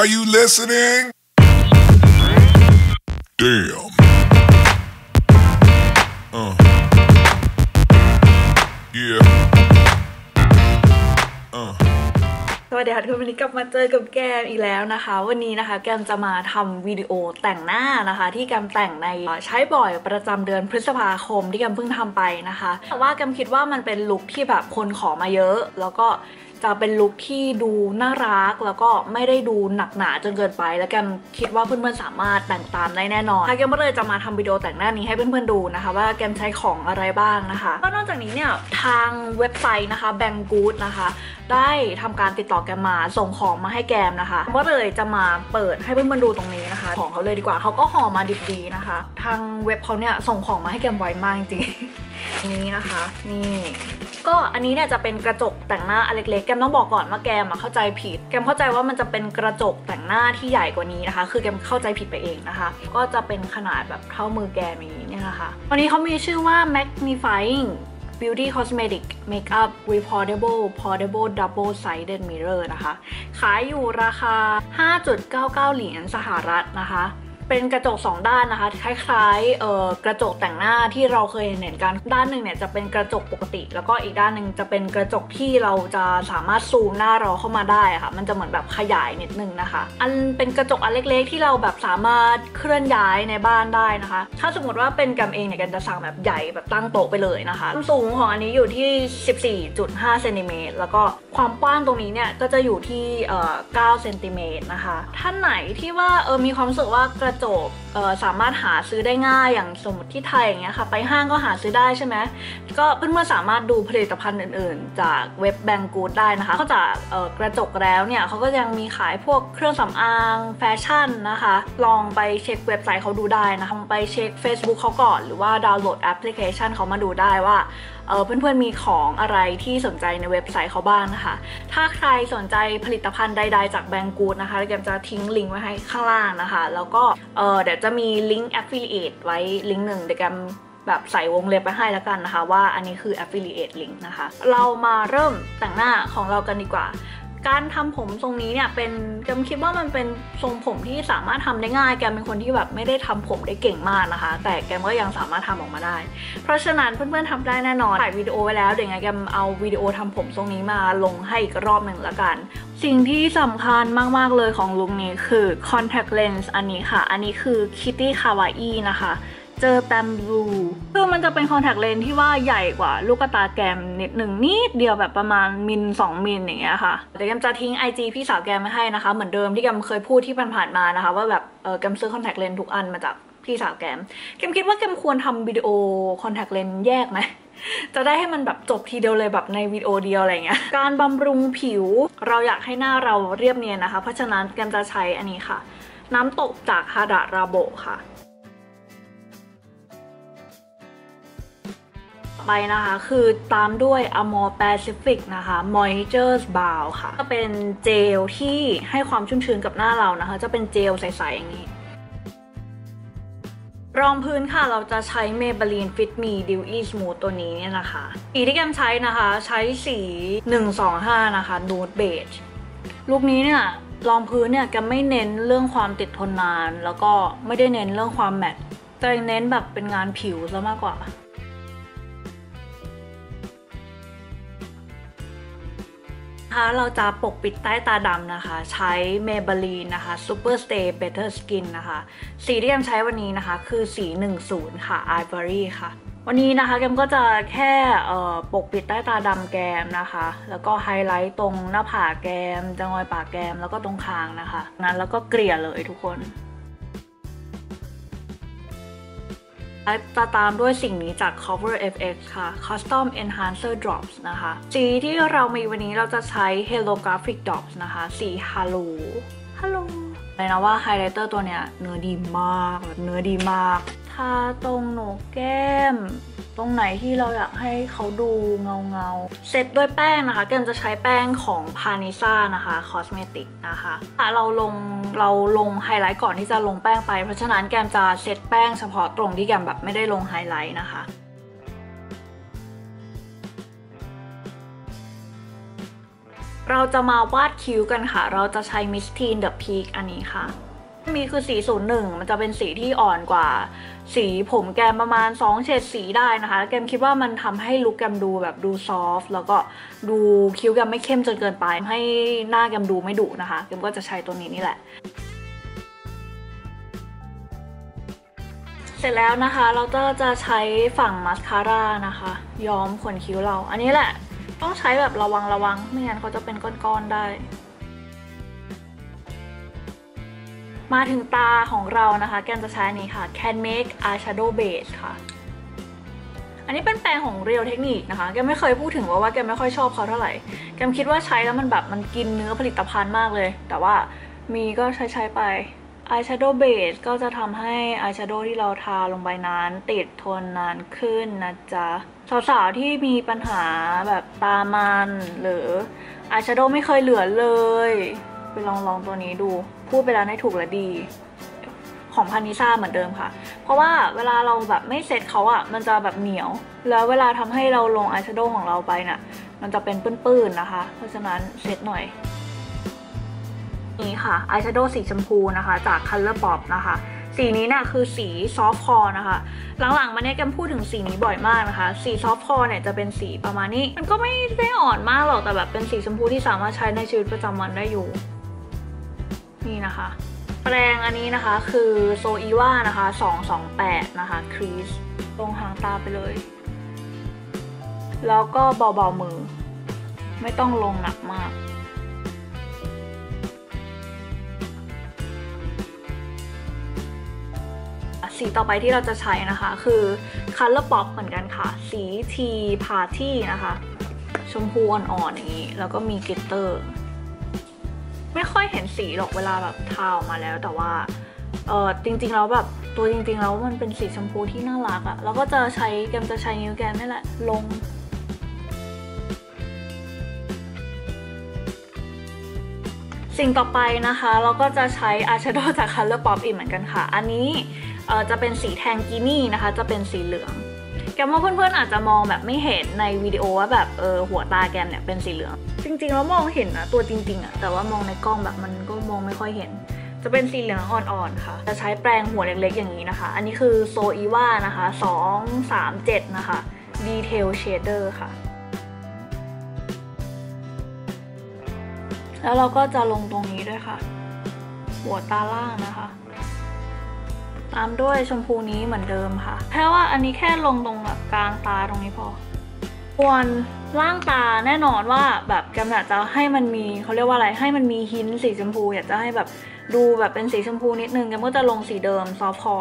Are you listening? Damn. Uh. Yeah. Uh. สวัสดีค่ะทุกคนวันนี้กลับมาเจอกับแกมอีกแล้วนะคะ วันนี้นะคะแกมจะมาทำวิดีโอแต่งหน้านะคะ ที่แกมแต่งในใช้บ่อยประจำเดือนพฤษภาคมที่แกมเพิ่งทำไปนะคะแต่ว่าแกมคิดว่ามันเป็นลุคที่แบบคนขอมาเยอะ แล้วก็ จะเป็นลุคที่ดูน่ารักแล้วก็ไม่ได้ดูหนักหนาจนเกินไป แล้วแกมคิดว่าเพื่อนๆสามารถแต่งตามได้แน่นอนค่ะแกมก็เลยจะมาทำวิดีโอแต่งหน้านี้ให้เพื่อนๆดูนะคะ ว่าแกมใช้ของอะไรบ้างนะคะก็นอกจากนี้เนี่ยทางเว็บไซต์นะคะแบงกูดนะคะ ได้ทำการติดต่อแกมมาส่งของมาให้แกมนะคะก็เลยจะมาเปิดให้เพื่อนๆดูตรงนี้นะคะ ของเขาเลยดีกว่าเขาก็ห่อมาดิบดีนะคะ ทางเว็บเขาเนี่ยส่งของมาให้แกมไวมากจริงๆนี้นะคะ นี่ก็อันนี้เนี่ยจะเป็นกระจกแต่งหน้าอันเล็กๆ แกมต้องบอกก่อนว่าแกมเข้าใจผิด แกมเข้าใจว่ามันจะเป็นกระจกแต่งหน้าที่ใหญ่กว่านี้นะคะ คือแกมเข้าใจผิดไปเองนะคะ ก็จะเป็นขนาดแบบเท่ามือแกมอย่างนี้เนี่ยนะคะ วันนี้เขามีชื่อว่า magnifying Beauty Cosmetic Makeup Reportable Portable Double Sided Mirror นะคะ ขายอยู่ราคา 5.99 เหรียญสหรัฐนะคะ เป็นกระจก 2 ด้านนะคะ คล้ายๆเอ่อกระจกแต่งหน้าที่เราเคยเห็นกันด้านหนึ่งเนี่ยจะเป็นกระจกปกติ แล้วก็อีกด้านหนึ่งจะเป็นกระจกที่เราจะสามารถซูมหน้าเราเข้ามาได้ะค่ะ มันจะเหมือนแบบขยายนิดนึงนะคะ อันเป็นกระจกอันเล็กๆ ที่เราแบบสามารถเคลื่อนย้ายในบ้านได้นะคะ ถ้าสมมติว่าเป็นกัมเองเนี่ยกันจะสั่งแบบใหญ่แบบตั้งโต๊ะไปเลยนะคะความสูงของอันนี้อยู่ที่ 14.5เซนติเมตรแล้วก็ความกว้างตรงนี้เนี่ยก็จะอยู่ที่เอ่อ9เซนติเมตรนะคะท่านไหนที่ว่าเออมีความรู้สึกว่ากระจกเออสามารถหาซื้อได้ง่ายอย่างสมมติที่ไทยอย่างเงี้ยค่ะ ไปห้างก็หาซื้อได้ใช่ไหมก็เพื่อนๆสามารถดูผลิตภัณฑ์อื่นๆ จากเว็บแบงกูดได้นะคะนอกจากกระจกแล้วเนี่ยเขาก็ยังมีขายพวกเครื่องสำอางแฟชั่นนะคะ ลองไปเช็คเว็บไซต์เขาดูได้นะคะลองไปเช็ค Facebook เขาก่อน หรือว่าดาวน์โหลดแอปพลิเคชันเขามาดูได้ว่าเเพื่อนๆมีของอะไรที่สนใจในเว็บไซต์เขาบ้างนะคะ ถ้าใครสนใจผลิตภัณฑ์ใดๆจากแบงกูดนะคะแกมจะทิ้งลิงก์ไว้ให้ข้างล่างนะคะ แล้วก็เออเดี๋ยวจะมีลิงก์ affiliate ไว้ลิงก์หนึ่งเดี๋ยวแกมแบบใส่วงเล็บไปให้แล้วกันนะคะ ว่าอันนี้คือ affiliate link นะคะ เรามาเริ่มแต่งหน้าของเรากันดีกว่า การทำผมทรงนี้เนี่ยเป็นแกมคิดว่ามันเป็นทรงผมที่สามารถทำได้ง่าย แกมเป็นคนที่แบบไม่ได้ทำผมได้เก่งมากนะคะ แต่แกมก็ยังสามารถทำออกมาได้ เพราะฉะนั้นเพื่อนๆทำได้แน่นอนถ่ายวิดีโอไว้แล้วเดี๋ยวไงแกมเอาวิดีโอทำผมทรงนี้มาลงให้อีกรอบหนึ่งละกัน สิ่งที่สำคัญมากๆเลยของลุคนี้คือ contact lens อันนี้ค่ะ อันนี้คือ Kitty Kawaii นะคะ เจอแตมบลูคือมันจะเป็นคอนแทคเลนส์ที่ว่าใหญ่กว่าลูกตาแกมนิดหนึ่งนิดเดียวแบบประมาณมิล2มิลอย่างเงี้ยค่ะเดี๋ยวแกมจะทิ้ง IG พี่สาวแกมมาให้นะคะ เหมือนเดิมที่แกมเคยพูดที่ผ่านๆมานะคะ ว่าแบบเออแกมซื้อคอนแทคเลนส์ทุกอันมาจากพี่สาวแกมแกมคิดว่าแกมควรทำวิดีโอคอนแทคเลนส์แยกไหมจะได้ให้มันแบบจบทีเดียวเลยแบบในวิดีโอเดียวอะไรเงี้ย การบำรุงผิวเราอยากให้หน้าเราเรียบเนียนนะคะ เพราะฉะนั้นแกมจะใช้อันนี้ค่ะ น้ำตกจากฮาดะราโบค่ะ ไปนะคะ คือตามด้วย Amor Pacific นะคะ Moisture Balm ค่ะ จะเป็นเจลที่ให้ความชุ่มชื้นกับหน้าเรานะคะ จะเป็นเจลใส ๆ อย่างนี้ รองพื้นค่ะ เราจะใช้ Maybelline Fit Me Dewy Smooth ตัวนี้เนี่ยนะคะสีที่แกมใช้นะคะ ใช้สี 125 นะคะ Nude Beige ลูกนี้เนี่ยรองพื้นเนี่ยแกไม่เน้นเรื่องความติดทนนาน แล้วก็ไม่ได้เน้นเรื่องความแมตต์แต่เน้นแบบเป็นงานผิวซะมากกว่า นะคะเราจะปกปิดใต้ตาดำนะคะ ใช้ Maybelline นะคะ Super Stay Better Skin นะคะ สีที่แกมใช้วันนี้นะคะ คือสี 10 ค่ะ Ivory ค่ะ วันนี้นะคะแกมก็จะแค่ปกปิดใต้ตาดำแกมนะคะ แล้วก็ไฮไลท์ตรงหน้าผากแกมจงอยปากแกมแล้วก็ตรงคางนะคะ นั้นแล้วก็เกลี่ยเลยทุกคน จะตามด้วยสิ่งนี้จาก Cover FX ค่ะ Custom Enhancer Drops นะคะ สีที่เรามีวันนี้เราจะใช้ Holographic Drops นะคะ สี Hello Hello เลยนะว่าไฮไลท์เตอร์ตัวเนี้ยเนื้อดีมากแบบเนื้อดีมาก ทาตรงโหนกแก้ม ตรงไหนที่เราอยากให้เขาดูเงาเงาๆเซตด้วยแป้งนะคะแกมจะใช้แป้งของ p a n i s a นะคะ Cosmetic นะคะเราลงเราลงไฮไลท์ก่อนที่จะลงแป้งไป เพราะฉะนั้นแกมจะเซตแป้งเฉพาะตรงที่แกมแบบไม่ได้ลงไฮไลท์นะคะเเราจะมาวาดคิ้วกันค่ะ เราจะใช้ Miss Teen The Peak อันนี้ค่ะ มีคือสี01 มันจะเป็นสีที่อ่อนกว่า สีผมแกมประมาณ 2 เฉดสีได้นะคะแกมคิดว่ามันทำให้ลุคแกมดูแบบดูซอฟต์แล้วก็ดูคิ้วแกมไม่เข้มจนเกินไป ให้หน้าแกมดูไม่ดุนะคะแกมก็จะใช้ตัวนี้นี่แหละ เสร็จแล้วนะคะเราก็จะใช้ฝั่งมาสคาร่านะคะ ย้อมขนคิ้วเรา อันนี้แหละ ต้องใช้แบบระวังระวังไม่งั้นเขาจะเป็นก้อนๆได้ มาถึงตาของเรานะคะ แกนจะใช้นี้ค่ะ Can Make Eyeshadow Base ค่ะ อันนี้เป็นแปรงของ Real Technique นะคะ แกไม่เคยพูดถึงว่าว่าแกไม่ค่อยชอบเขาเท่าไหร่ แกคิดว่าใช้แล้วมันแบบมันกินเนื้อผลิตภัณฑ์มากเลย แต่ว่ามีก็ใช้ใช้ไป Eyeshadow Base ก็จะทำให้ Eyeshadow ที่เราทาลงไปนั้นติดทนนานขึ้นนะจ๊ะ สาวๆ ที่มีปัญหาแบบตามัน หรือ Eyeshadow ไม่เคยเหลือเลย ไปลองลองตัวนี้ดู พูดไปแล้วให้ถูกและดี ของพานิซาเหมือนเดิมค่ะ เพราะว่าเวลาเราแบบไม่เซ็ตเขาอะมันจะแบบเหนียว แล้วเวลาทำให้เราลงอายแชโดว์ของเราไปน่ะ มันจะเป็นปื้นๆนะคะ เพราะฉะนั้นเซ็ตหน่อย นี่ค่ะอายแชโดว์สีชมพูนะคะ จาก Color Pop นะคะสีนี้นี่ยคือสีซอฟต์คอร์นะคะ หลังๆมาเนี่ยแกมพูดถึงสีนี้บ่อยมากนะคะ สีซอฟต์คอร์เนี่ยจะเป็นสีประมาณนี้ มันก็ไม่ได้อ่อนมากหรอกแต่แบบเป็นสีชมพูที่สามารถใช้ในชีวิตประจำวันได้อยู่ นี่นะคะ แปรงอันนี้นะคะคือโซอีว่านะคะ 228 นะคะครีสตรงหางตาไปเลย แล้วก็เบาๆมือ ไม่ต้องลงหนักมากสีต่อไปที่เราจะใช้นะคะ คือ Color Pop เหมือนกันค่ะ สี T Party นะคะ ชมพูอ่อนๆอย่างนี้ แล้วก็มีกลิตเตอร์ ไม่ค่อยเห็นสีหรอกเวลาแบบทาออกมาแล้ว แต่ว่าเออจริงๆแล้วแบบตัวจริงๆแล้วมันเป็นสีชมพูที่น่ารักอะแล้วก็จะใช้แกมจะใช้นิ้วแกมนี่แหละลงสิ่งต่อไปนะคะเราก็จะใช้อายแชโดว์จาก Color Pop อีกเหมือนกันค่ะ อันนี้จะเป็นสีแทงกินี่นะคะ จะเป็นสีเหลือง กมว่าเพื่อนๆอาจจะมองแบบไม่เห็นในวิดีโอว่าแบบเออหัวตาแกมเนี่ยเป็นสีเหลือง จริงๆแล้วมองเห็นนะตัวจริงๆอะแต่ว่ามองในกล้องแบบมันก็มองไม่ค่อยเห็น จะเป็นสีเหลืองอ่อนๆค่ะ จะใช้แปรงหัวเล็กๆอย่างนี้นะคะ อันนี้คือโซอีว่านะคะ2 3 7 นะคะ Detail Shader ค่ะ แล้วเราก็จะลงตรงนี้ด้วยค่ะ หัวตาล่างนะคะ ตามด้วยชมพูนี้เหมือนเดิมค่ะ แค่ว่าอันนี้แค่ลงตรงแบบกลางตาตรงนี้พอควรล่างตาแน่นอนว่าแบบแกมอยากจะให้มันมีเขาเรียกว่าอะไรให้มันมีหินสีชมพู อยากจะให้แบบดูแบบเป็นสีชมพูนิดนึงแกมก็จะลงสีเดิมซอฟคอ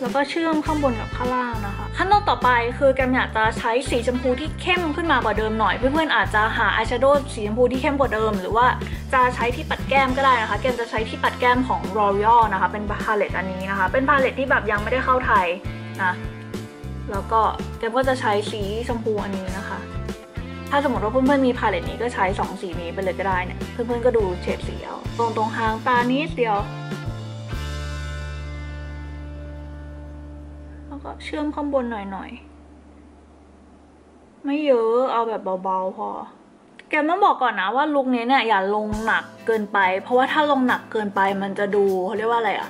แล้วก็เชื่อมข้างบนกับข้างล่างนะคะ ขั้นตอนต่อไปคือแกมอยากจะใช้สีชมพูที่เข้มขึ้นมากว่าเดิมหน่อย เพื่อนๆอาจจะหาอายแชโดว์สีชมพูที่เข้มกว่าเดิม หรือว่าจะใช้ที่ปัดแก้มก็ได้นะคะ แกมจะใช้ที่ปัดแก้มของ L'Oreal นะคะ เป็นพาเลตอันนี้นะคะ เป็นพาเลตที่แบบยังไม่ได้เข้าไทยนะแล้วก็แกมก็จะใช้สีชมพูอันนี้นะคะ ถ้าสมมติว่าเพื่อนๆมีพาเลตนี้ก็ใช้ 2 สีนี้ไปเลยก็ได้เนี่ยเพื่อนๆก็ดูเฉดสีเอาตรงตรงหางตานิดเดียว แล้วก็เชื่อมข้างบนหน่อยๆ ไม่เยอะเอาแบบเบาๆพอ แกมต้องบอกก่อนนะว่าลุคนี้เนี่ยอย่าลงหนักเกินไป เพราะว่าถ้าลงหนักเกินไปมันจะดูเขาเรียกว่าอะไรอะ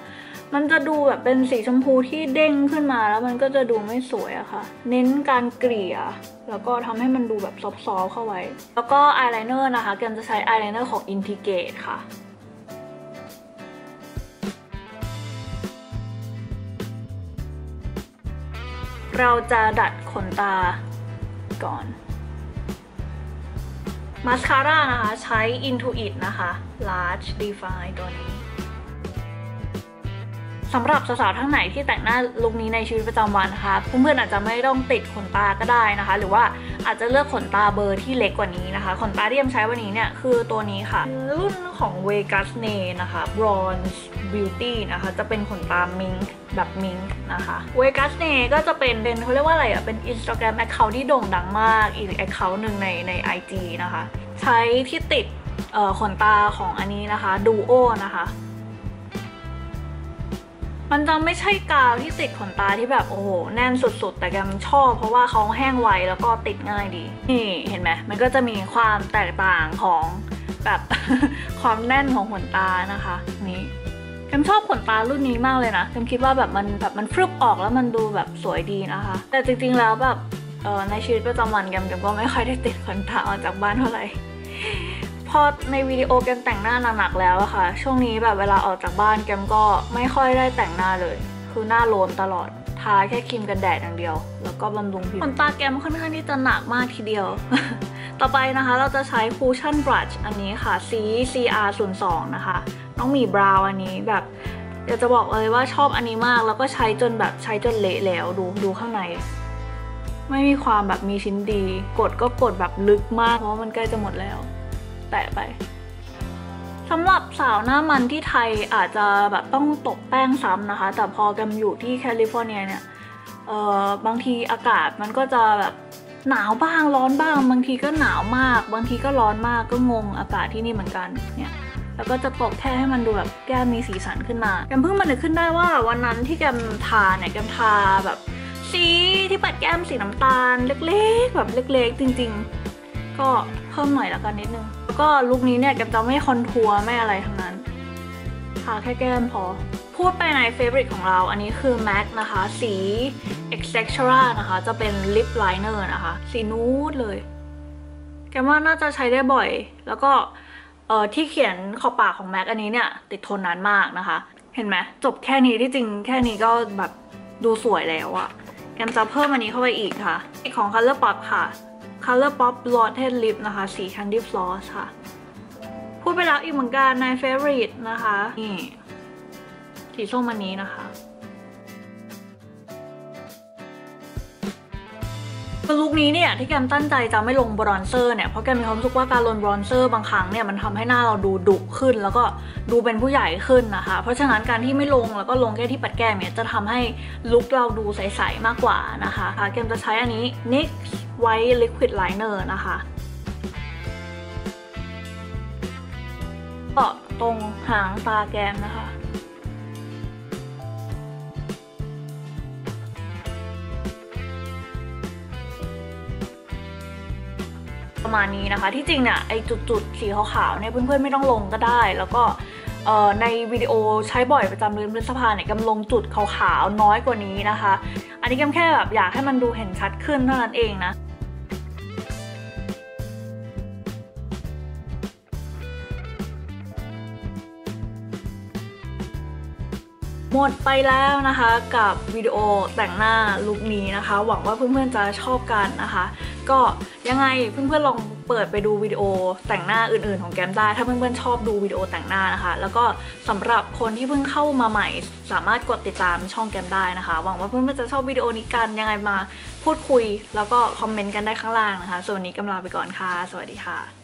มันจะดูแบบเป็นสีชมพูที่เด้งขึ้นมาแล้วมันก็จะดูไม่สวยอะค่ะ เน้นการเกลี่ย แล้วก็ทำให้มันดูแบบซอฟๆเข้าไว้ แล้วก็อายไลเนอร์นะคะ แกมจะใช้อายไลเนอร์ของ Integrate ค่ะ เราจะดัดขนตาก่อนมาสคาร่านะคะ ใช้ Intuit นะคะ Large Define ตัวนี้ สำหรับสาวๆทั้งไหนที่แต่งหน้าลุคนี้ในชีวิตประจำวันนะคะเพื่อนๆอาจจะไม่ต้องติดขนตาก็ได้นะคะ หรือว่าอาจจะเลือกขนตาเบอร์ที่เล็กกว่านี้นะคะ ขนตาที่ยมใช้วันนี้เนี่ยคือตัวนี้ค่ะ รุ่นของ Vegas n a นะคะ Bronze Beauty นะคะ จะเป็นขนตามิงแบบมิงนะคะ Vegas n a ก็จะเป็นเป็นเขาเรียกว่าอะไรอะเป็น Instagram account ที่โด่งดังมาก อีก account หนึ่งในใน IG นะคะ ใช้ที่ติดขนตาของอันนี้นะคะ Duo นะคะ มันจะไม่ใช่กาวที่ติดขนตาที่แบบโอ้โหแน่นสุดๆ แต่แกมชอบ เพราะว่าเขาแห้งไวแล้วก็ติดง่ายดี นี่เห็นไหมมันก็จะมีความแตกต่างของแบบความแน่นของขนตานะคะนี่แกมชอบขนตารุ่นนี้มากเลยนะแกมคิดว่าแบบมันแบบมันฟรึบออกแล้วมันดูแบบสวยดีนะคะ แต่จริงๆแล้วแบบเออในชีวิตประจำวันแกมแกมก็ไม่ค่อยได้ติดขนตาออกจากบ้านเท่าไหร่ พอในวิดีโอแกมแต่งหน้าหนักๆแล้วอะค่ะ ช่วงนี้แบบเวลาออกจากบ้านแกมก็ไม่ค่อยได้แต่งหน้าเลย คือหน้าโลนตลอด ทาแค่ครีมกันแดดอย่างเดียว แล้วก็บำรุงผิวขนตาแกมค่อนข้างที่จะหนักมากทีเดียว ต่อไปนะคะเราจะใช้ Cushion Brush อันนี้ค่ะสี CR02 นะคะ น้องหมีบราวน์อันนี้แบบอยากจะบอกเลยว่าชอบอันนี้มากแล้วก็ใช้จนแบบใช้จนเละแล้วดูดูข้างใน ไม่มีความแบบมีชิ้นดี กดก็กดแบบลึกมากเพราะมันใกล้จะหมดแล้ว แตะไปสำหรับสาวหน้ามันที่ไทยอาจจะแบบต้องตกแป้งซ้ำนะคะ แต่พอกันอยู่ที่แคลิฟอร์เนียเนี่ยเอ่อบางทีอากาศมันก็จะแบบหนาวบ้างร้อนบ้าง บางทีก็หนาวมาก บางทีก็ร้อนมากก็งงอากาศที่นี่เหมือนกันเนี่ยแล้วก็จะตกแค่ให้มันดูแบบแก้มมีสีสันขึ้นมาแกมเพิ่งมานึกขึ้นได้ว่าวันนั้นที่แกมทาเนี่ยแกมทาแบบสีที่ปัดแก้มสีน้ำตาลเล็กๆ แบบเล็กๆ จริง ๆ ก็เพิ่มหน่อยแล้วกันนิดนึง ก็ลุคนี้เนี่ยแกจะไม่คอนทัวร์ไม่อะไรทั้งนั้นทาแค่แก้มพอ พูดไปในเฟ v o r i t e ของเรา อันนี้คือ MAC นะคะ สี e x e t r a นะคะ จะเป็น lip liner นะคะ สีนูดเลย แกมว่าน่าจะใช้ได้บ่อย แล้วก็เอ่อที่เขียนขอบปากของ MAC อันนี้เนี่ย ติดทนนานมากนะคะ เห็นไหมจบแค่นี้ที่จริงแค่นี้ก็แบบดูสวยแล้วอะแกมจะเพิ่มอันนี้เข้าไปอีกค่ะ อีกของ Color Pop ค่ะ Color Pop Blotted Lip นะคะ สี Candy Floss ค่ะ พูดไปแล้วอีกเหมือนกันใน Favorite นะคะ นี่ สีส้มอันนี้นะคะ ลุคนี้เนี่ยที่แกมตั้งใจจะไม่ลงบรอนเซอร์เนี่ยเพราะแกมีความรู้สึกว่าการลงบรอนเซอร์บางครั้งเนี่ยมันทำให้หน้าเราดูดุขึ้น แล้วก็ดูเป็นผู้ใหญ่ขึ้นนะคะ เพราะฉะนั้นการที่ไม่ลงแล้วก็ลงแค่ที่ปัดแก้มเนี่ยจะทำให้ลุคเราดูใสๆมากกว่านะคะแกมจะใช้อันนี้ NYX White Liquid Liner นะคะก็ตรงหางตาแกมนะคะ ประมาณนี้นะคะ ที่จริงเนี่ยไอจุดๆสีขาวๆเนี่ยเพื่อนๆไม่ต้องลงก็ได้ แล้วก็ในวิดีโอใช้บ่อยประจำเดือนพฤษภาเนี่ยกำลงจุดขาวๆน้อยกว่านี้นะคะ อันนี้กำแค่แบบอยากให้มันดูเห็นชัดขึ้นเท่านั้นเองนะหมดไปแล้วนะคะกับวิดีโอแต่งหน้าลุคนี้นะคะ หวังว่าเพื่อนๆจะชอบกันนะคะ ก็ยังไงเพื่อนๆลองเปิดไปดูวิดีโอแต่งหน้าอื่นๆของแกมได้ ถ้าเพื่อนๆชอบดูวิดีโอแต่งหน้านะคะ แล้วก็สำหรับคนที่เพิ่งเข้ามาใหม่ สามารถกดติดตามช่องแกมได้นะคะ หวังว่าเพื่อนๆจะชอบวิดีโอนี้กันยังไงมาพูดคุย แล้วก็คอมเมนต์กันได้ข้างล่างนะคะ ส่วนนี้กำลาไปก่อนค่ะ สวัสดีค่ะ